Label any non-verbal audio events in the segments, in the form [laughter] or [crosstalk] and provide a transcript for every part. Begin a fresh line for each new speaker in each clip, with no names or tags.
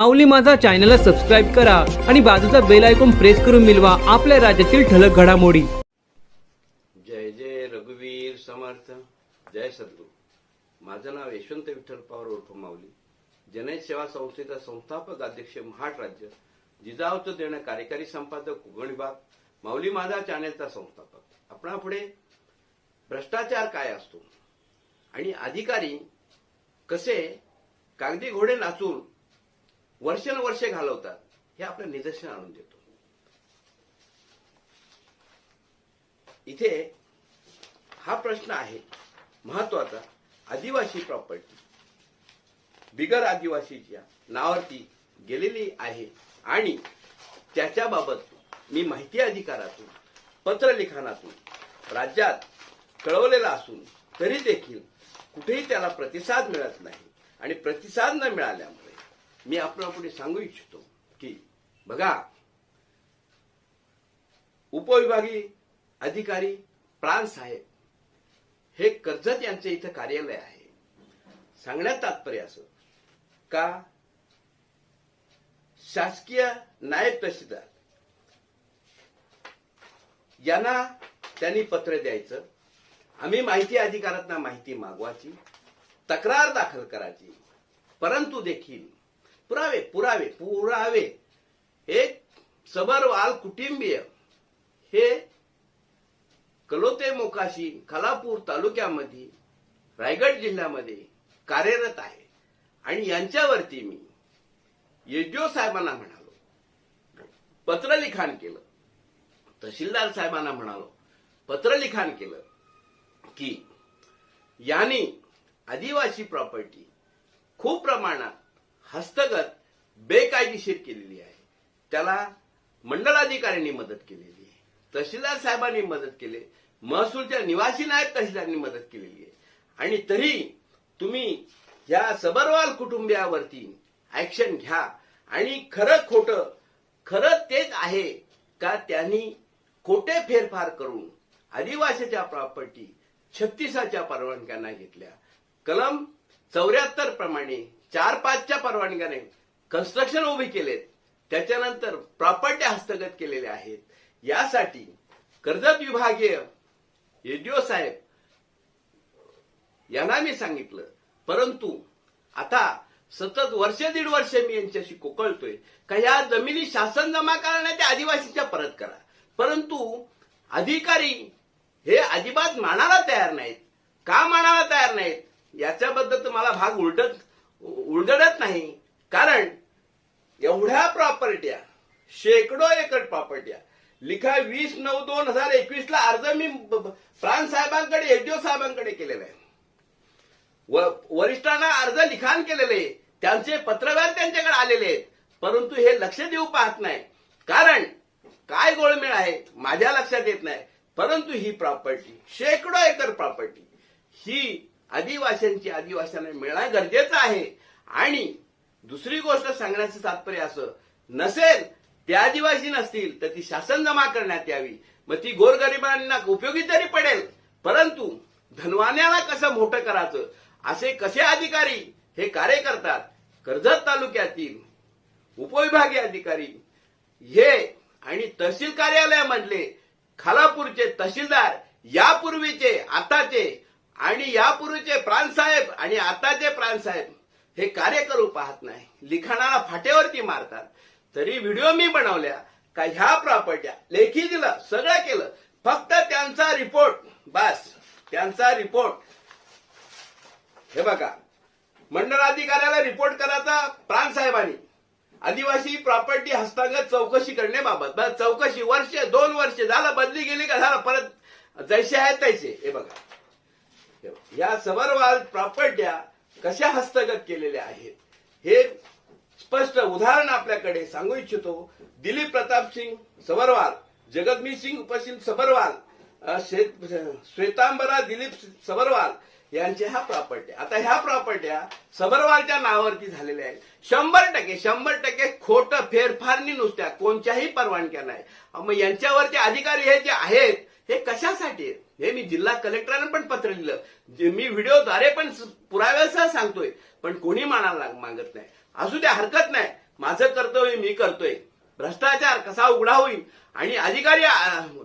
माऊली माझा चॅनलला सबस्क्राईब करा आणि बाजूचा बेल ऐकून प्रेस करून मिळवा आपल्या राज्यातील ठळक घडामोडी.
जय जय रघुवीर समर्थ. जय सद्गुरू. माझं नाव यशवंत विठ्ठल पवार उर्फ माऊली. जनहित सेवा संस्थेचा संस्थापक अध्यक्ष महाट राज्य. जिजाऊचं देणं कार्यकारी संपादक कोकण विभाग. माऊली माझा चॅनेलचा संस्थापक. आपणापुढे भ्रष्टाचार काय असतो? आणि अधिकारी कसे? कागदी घोडे नाचून वर्षानुवर्षे घालवतात. हे आपलं निदर्शन आणून देतो. इथे हा प्रश्न आहे महत्त्वाचा. आदिवासी प्रॉपर्टी. बिगर आदिवासीच्या नावावरती गेलेली आहे. आणि त्याच्याबाबत मी माहिती अधिकारातून पत्रलिखाणातून राज्यात कळवलेला असून तरी देखील कुठेही त्याला प्रतिसाद मिळत नाही. आणि प्रतिसाद न मिळाल्यामुळे मी आपल्यापुढे सांगू इच्छितो की बघा उपविभागीय अधिकारी प्राण साहेब हे कर्जत यांचे इथं कार्यालय आहे. सांगण्यात तात्पर्य असं का? शासकीय नायब तहसीलदार यांना त्यांनी पत्र द्यायचं आम्ही माहिती अधिकारांना माहिती मागवायची तक्रार दाखल करायची परंतु देखील पुरावे पुरावे पुरावे. हे सबरवाल कुटुंबीय. हे कलोते मोकाशी खालापूर तालुक्यामध्ये रायगड जिल्ह्यामध्ये कार्यरत आहे. आणि यांच्यावरती मी येजो साहेबांना म्हणालो पत्रलिखाण केलं. तहसीलदार साहेबांना म्हणालो पत्रलिखाण केलं की यांनी आदिवासी प्रॉपर्टी खूप प्रमाणात हस्तगत बेकायदेशीर केलेली आहे. त्याला मंडलाधिकाऱ्यांनी मदत केलेली आहे. तहसीलदार साहेबांनी मदत केली महसूलच्या निवासी नायब तहसीलदारांनी मदत केलेली आहे. आणि तरी तुम्ही या सबरवाल कुटुंबियावरती ऍक्शन घ्या. आणि खरं खोटं खरं तेच आहे का त्यांनी खोटे फेरफार करून आदिवासीच्या प्रॉपर्टी छत्तीसाच्या परवानग्यांना घेतल्या? कलम चौऱ्याहत्तर प्रमाणे चार पाचच्या परवानग्याने कन्स्ट्रक्शन उभी केलेत. त्याच्यानंतर प्रॉपर्टी हस्तगत केलेल्या आहेत. यासाठी कर्जत विभागीय एडीओ साहेब यांना मी सांगितलं. परंतु आता सतत वर्ष दीड वर्ष मी यांच्याशी कोकळतोय. का या जमिनी शासन जमा करा त्या आदिवासीच्या परत करा. परंतु अधिकारी हे अजिबात मानायला तयार नाहीत. का मानायला तयार नाहीत? याच्याबद्दल तुम्हाला भाग उलटत उलगडत नाही. कारण एवढ्या प्रॉपर्ट्या शेकडो एकर प्रॉपर्ट्या लिखा वीस नऊ दोन हजार एकवीस ला अर्ज मी फ्रान्स साहेबांकडे एचडीओ साहेबांकडे केलेला आहे. व- वरिष्ठांना अर्ज लिखाण केलेले त्यांचे पत्रव्यार त्यांच्याकडे आलेले आहेत. परंतु हे लक्ष देऊ पाहत नाही. कारण काय गोळमेळ आहे माझ्या लक्षात येत नाही. परंतु ही प्रॉपर्टी शेकडो एकर प्रॉपर्टी ही आदिवासींची आदिवासींना मिळणं गरजेचं आहे. आणि दुसरी गोष्ट सांगण्याचं तात्पर्य असं नसेल ते आदिवासी नसतील तर ती शासन जमा करण्यात यावी. मग ती गोरगरिबांना उपयोगी तरी पडेल परंतु धनवान्याला कसं मोठं करायचं असे कसे अधिकारी हे कार्य करतात कर्जत तालुक्यातील उपविभागीय अधिकारी हे आणि तहसील कार्यालयामधले खालापूरचे तहसीलदार यापूर्वीचे आताचे आणि यापूर्वीचे प्राणसाहेब आणि आताचे प्राणसाहेब हे कार्य करू पाहत नाही. लिखाणाला फाटेवरती मारतात. तरी व्हिडिओ मी बनवल्या का ह्या प्रॉपर्ट्या. लेखी दिलं सगळं केलं. फक्त त्यांचा रिपोर्ट. बस त्यांचा रिपोर्ट. हे बघा मंडळाधिकाऱ्याला रिपोर्ट करायचा प्राणसाहेबांनी. आदिवासी प्रॉपर्टी हस्तांगत चौकशी करण्याबाबत. बस चौकशी वर्ष दोन वर्ष झालं बदली गेली का? झालं परत जैसे आहेत तैसे. हे बघा. या सबरवाल प्रॉपर्ट्या कशा हस्तगत केलेल्या आहेत? हे स्पष्ट उदाहरण आपल्याकडे सांगू इच्छितो. दिलीप प्रताप सिंग सबरवाल जगतमीत सिंग उपसिंग सबरवाल श्वेतांबरा दिलीप सबरवाल यांच्या ह्या प्रॉपर्ट्या. आता ह्या प्रॉपर्ट्या सबरवालच्या नावावरती झालेल्या आहेत. शंभर टक्के शंभर टक्के खोटं फेरफारनी नुसत्या कोणत्याही परवानग्या नाही. मग यांच्यावरचे अधिकारी हे जे आहेत हे कशासाठी? हे मी जिल्हा कलेक्टरांना पण पत्र लिहिलं. मी व्हिडिओद्वारे पण पुराव्यासह सांगतोय. पण कोणी मानायला मागत नाही. असू द्या हरकत नाही. माझं कर्तव्य मी करतोय. भ्रष्टाचार कसा उघडा होईल? आणि अधिकारी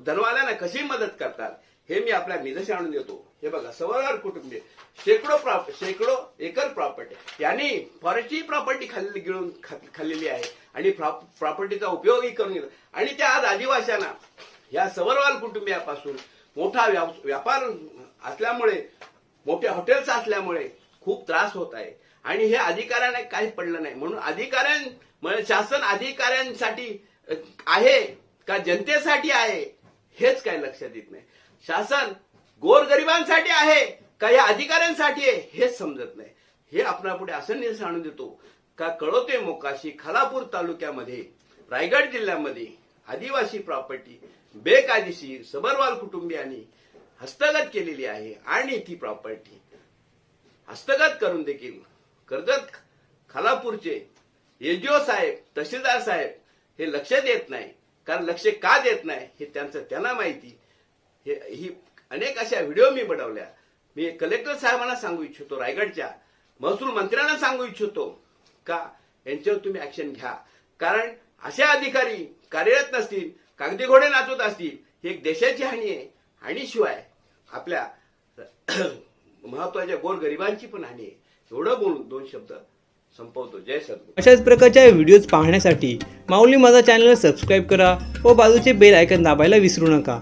धनवाल्यांना कशी मदत करतात? हे मी आपल्या निदर्शन आणून देतो. हे बघा सवार कुटुंबीय. शेकडो प्रॉप शेकडो एकर प्रॉपर्टी. यांनी फॉरेस्टची प्रॉपर्टी खाल्ली गिळून खाल्लेली आहे. आणि प्रॉपर्टीचा उपयोगही करून घेतला. आणि त्या आज आदिवाशांना या सवरवाल कुटुंबियापासून मोठा व्यापार असल्यामुळे मोठे हॉटेल्स असल्यामुळे खूप त्रास होत आहे. आणि हे अधिकाऱ्यांना काही पडलं नाही. म्हणून अधिकाऱ्यां शासन अधिकाऱ्यांसाठी आहे का जनतेसाठी आहे हेच काही लक्षात येत नाही. शासन गोरगरिबांसाठी आहे का या अधिकाऱ्यांसाठी आहे हेच समजत नाही. हे आपणापुढे असं निरसन आणून देतो का कळोते मोकाशी खालापूर तालुक्यामध्ये रायगड जिल्ह्यामध्ये आदिवासी प्रॉपर्टी बेकायदेशीर सबरवाल कुटुंबियांनी हस्तगत केलेली आहे आणि ती प्रॉपर्टी हस्तगत करून देखील कर्जत खालापूरचे एजीओ साहेब तहसीलदार साहेब हे लक्ष देत नाही. कारण लक्ष का देत नाही हे त्यांचं त्यांना माहिती. हे ही अनेक अशा व्हिडिओ मी बनवल्या. मी कलेक्टर साहेबांना सांगू इच्छितो रायगडच्या महसूल मंत्र्यांना सांगू इच्छितो का यांच्यावर तुम्ही ऍक्शन घ्या. कारण असे अधिकारी कार्यरत नसतील कागदी घोडे नाचवत असतील ही एक देशाची हानी आहे. हानीशिवाय आपल्या [clears throat] महत्त्वाच्या गोरगरिबांची पण हानी आहे. एवढं बोलून दोन शब्द संपवतो. जय सद्गुरू.
अशाच प्रकारच्या व्हिडिओज पाहण्यासाठी माऊली माझा चॅनल सबस्क्राईब करा व बाजूचे बेल आयकन दाबायला विसरू नका.